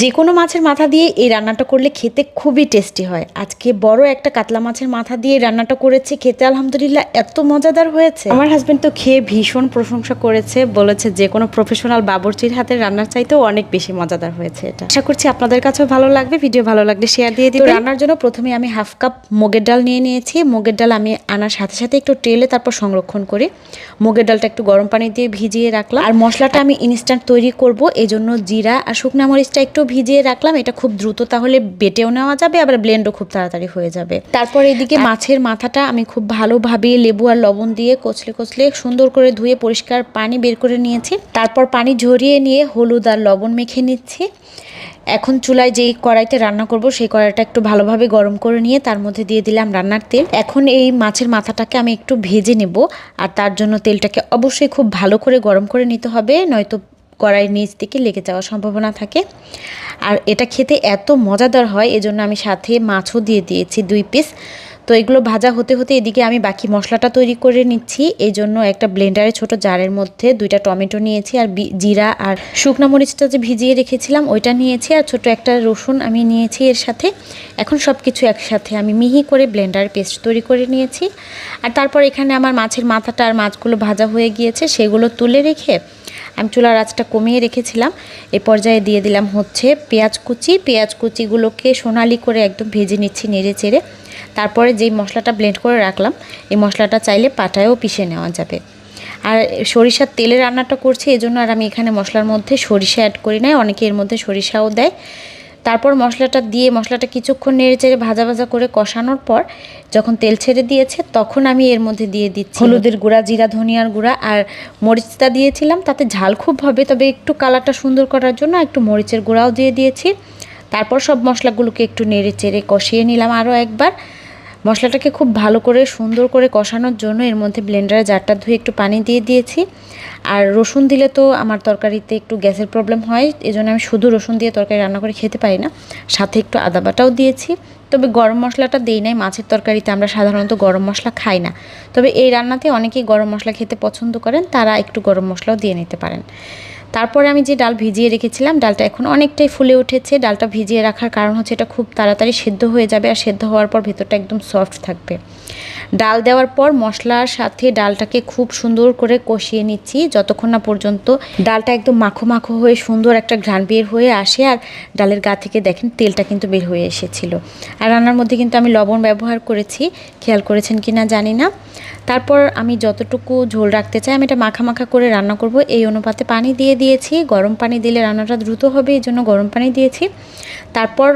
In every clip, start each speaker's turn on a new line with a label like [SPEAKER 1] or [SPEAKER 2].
[SPEAKER 1] যে কোনো মাছের মাথা দিয়ে এই রান্নাটা করলে খেতে খুবই টেস্টি হয়। আজকে বড় একটা কাতলা মাছের মাথা দিয়ে রান্নাটা করেছি খেতে আলহামদুলিল্লাহ এত মজাদার হয়েছে। আমার হাজব্যান্ড তো খেয়ে ভীষণ প্রশংসা করেছে বলেছে যে কোনো প্রফেশনাল বাবরচির হাতের রান্নার চাইতেও অনেক বেশি মজাদার হয়েছে এটা। আশা করছি আপনাদের কাছেও ভালো লাগবে ভিডিও ভালো লাগলে শেয়ার দিয়ে দিই রান্নার জন্য প্রথমে আমি হাফ কাপ মুগের ডাল নিয়ে নিয়েছি। মুগের ডাল আমি আনার সাথে সাথে একটু টেলে তারপর সংরক্ষণ করি। মুগের ডালটা একটু গরম পানি দিয়ে ভিজিয়ে রাখলাম। আর মশলাটা আমি ইনস্ট্যান্ট তৈরি করব এই জন্য জিরা আর শুকনা মরিচটা একটু ভিজিয়ে রাখলাম এটা খুব দ্রুত তাহলে বেটেও নেওয়া যাবে আবার ব্লেন্ডও খুব তাড়াতাড়ি হয়ে যাবে। তারপর এদিকে মাছের মাথাটা আমি খুব ভালোভাবে লেবু আর লবণ দিয়ে কচলে কচলে সুন্দর করে ধুয়ে পরিষ্কার পানি বের করে নিয়েছি। তারপর পানি ঝরিয়ে নিয়ে হলুদ আর লবণ মেখে নিচ্ছি। এখন চুলায় যেই কড়াইতে রান্না করব সেই কড়াইটা একটু ভালোভাবে গরম করে নিয়ে তার মধ্যে দিয়ে দিলাম রান্নার তেল। এখন এই মাছের মাথাটাকে আমি একটু ভেজে নেব আর তার জন্য তেলটাকে অবশ্যই খুব ভালো করে গরম করে নিতে হবে নয়তো কড়াইয়ের নিচ থেকে লেগে যাওয়ার সম্ভাবনা থাকে। আর এটা খেতে এত মজাদার হয়, এজন্য আমি সাথে মাছও দিয়ে দিয়েছি দুই পিস তো এগুলো ভাজা হতে হতে এদিকে আমি বাকি মশলাটা তৈরি করে নিচ্ছি। এই জন্য একটা ব্লেন্ডারে ছোট জারের মধ্যে দুইটা টমেটো নিয়েছি আর জিরা আর শুকনো মরিচটা যে ভিজিয়ে রেখেছিলাম ওইটা নিয়েছি আর ছোট একটা রসুন আমি নিয়েছি এর সাথে। এখন সব কিছু একসাথে আমি মিহি করে ব্লেন্ডার পেস্ট তৈরি করে নিয়েছি। আর তারপর এখানে আমার মাছের মাথাটা আর মাছগুলো ভাজা হয়ে গিয়েছে, সেগুলো তুলে রেখে আমি চুলার আঁচটা কমিয়ে রেখেছিলাম। এ পর্যায়ে দিয়ে দিলাম হচ্ছে পেঁয়াজ কুচি। পেঁয়াজ কুচিগুলোকে সোনালি করে একদম ভেজে নিচ্ছি নেড়ে চেড়ে। তারপরে যেই মশলাটা ব্লেন্ড করে রাখলাম, এই মশলাটা চাইলে পাটায়ও পিষে নেওয়া যাবে। আর সরিষার তেলে রান্নাটা করছি, এজন্য আর আমি এখানে মশলার মধ্যে সরিষা অ্যাড করি নাই, অনেকে এর মধ্যে সরিষাও দেয়। তারপর মশলাটা দিয়ে মশলাটা কিছুক্ষণ নেড়ে চেড়ে ভাজা ভাজা করে কষানোর পর যখন তেল ছেড়ে দিয়েছে, তখন আমি এর মধ্যে দিয়ে দিচ্ছি হলুদের গুঁড়া, জিরা, ধনিয়ার গুঁড়া আর মরিচটা দিয়েছিলাম। তাতে ঝাল খুব হবে, তবে একটু কালারটা সুন্দর করার জন্য একটু মরিচের গুঁড়াও দিয়ে দিয়েছি। তারপর সব মশলাগুলোকে একটু নেড়ে চেড়ে কষিয়ে নিলাম আরও একবার। মশলাটাকে খুব ভালো করে সুন্দর করে কষানোর জন্য এর মধ্যে ব্লেন্ডারে জারটা ধুয়ে একটু পানি দিয়ে দিয়েছি। আর রসুন দিলে তো আমার তরকারিতে একটু গ্যাসের প্রবলেম হয়, এজন্য আমি শুধু রসুন দিয়ে তরকারি রান্না করে খেতে পারি না, সাথে একটু আদা বাটাও দিয়েছি। তবে গরম মশলাটা দেই নাই, মাছের তরকারিতে আমরা সাধারণত গরম মশলা খাই না। তবে এই রান্নাতে অনেকেই গরম মশলা খেতে পছন্দ করেন, তারা একটু গরম মশলাও দিয়ে নিতে পারেন। তারপরে আমি যে ডাল ভিজিয়ে রেখেছিলাম, ডালটা এখন অনেকটাই ফুলে উঠেছে। ডালটা ভিজিয়ে রাখার কারণ হচ্ছে এটা খুব তাড়াতাড়ি সেদ্ধ হয়ে যাবে আর সেদ্ধ হওয়ার পর ভেতরটা একদম সফট থাকবে। ডাল দেওয়ার পর মশলার সাথে ডালটাকে খুব সুন্দর করে কষিয়ে নিচ্ছি। যতক্ষণ না পর্যন্ত ডালটা একদম মাখো মাখো হয়ে সুন্দর একটা ঘ্রাণ বের হয়ে আসে আর ডালের গা থেকে দেখেন তেলটা কিন্তু বের হয়ে এসেছিল। আর রান্নার মধ্যে কিন্তু আমি লবণ ব্যবহার করেছি। খেয়াল করেছেন কি না জানি না। তারপর আমি যতটুকু ঝোল রাখতে চাই, আমি এটা মাখা মাখা করে রান্না করব। এই অনুপাতে পানি দিয়ে দিয়েছি। গরম পানি দিলে রান্নাটা দ্রুত হবে, এই জন্য গরম পানি দিয়েছি। তারপর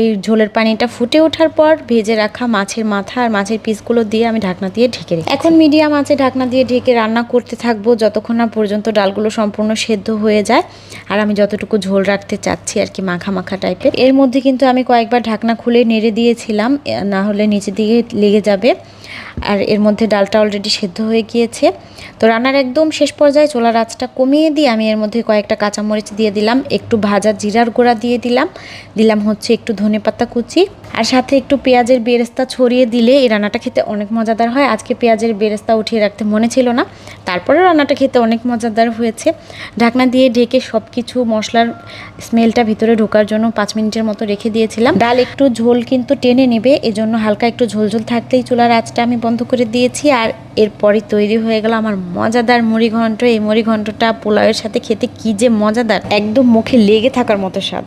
[SPEAKER 1] এই ঝোলের পানিটা ফুটে ওঠার পর ভেজে রাখা মাছের মাথা আর মাছের পিসগুলো দিয়ে আমি ঢাকনা দিয়ে ঢেকে রেখেছি। এখন মিডিয়াম আছে ঢাকনা দিয়ে ঢেকে রান্না করতে থাকব যতক্ষণ না পর্যন্ত ডালগুলো সম্পূর্ণ সেদ্ধ হয়ে যায়। আর আমি যতটুকু ঝোল রাখতে চাচ্ছি আর কি মাখা মাখা টাইপের। এর মধ্যে কিন্তু আমি কয়েকবার ঢাকনা খুলে নেড়ে দিয়েছিলাম না হলে নিচের দিকে লেগে যাবে। আর এর মধ্যে ডালটা অলরেডি সেদ্ধ হয়ে গিয়েছে। তো রান্নার একদম শেষ পর্যায়ে চোলার আঁচটা কমিয়ে দিয়ে আমি এর মধ্যে কয়েকটা কাঁচামরিচ দিয়ে দিলাম, একটু ভাজা জিরার গুঁড়া দিয়ে দিলাম দিলাম হচ্ছে একটু ধনেপাতা কুচি আর সাথে একটু পেঁয়াজের বেরেস্তা ছড়িয়ে দিলে এই রান্নাটা খেতে অনেক মজাদার হয়। আজকে পেঁয়াজের বেরেস্তা উঠিয়ে রাখতে মনে ছিল না তারপরে রান্নাটা খেতে অনেক মজাদার হয়েছে। ঢাকনা দিয়ে ঢেকে সব কিছু মশলার স্মেলটা ভিতরে ঢোকার জন্য পাঁচ মিনিটের মতো রেখে দিয়েছিলাম। ডাল একটু ঝোল কিন্তু টেনে নেবে, এজন্য হালকা একটু ঝোল ঝোল থাকতেই চুলার আঁচটা আমি বন্ধ করে দিয়েছি আর এরপরই তৈরি হয়ে গেল আমার মজাদার মুড়ি ঘন্ট এই মুড়ি ঘন্টটা পোলাওয়ের সাথে খেতে কি যে মজাদার, একদম মুখে লেগে থাকার মতো স্বাদ।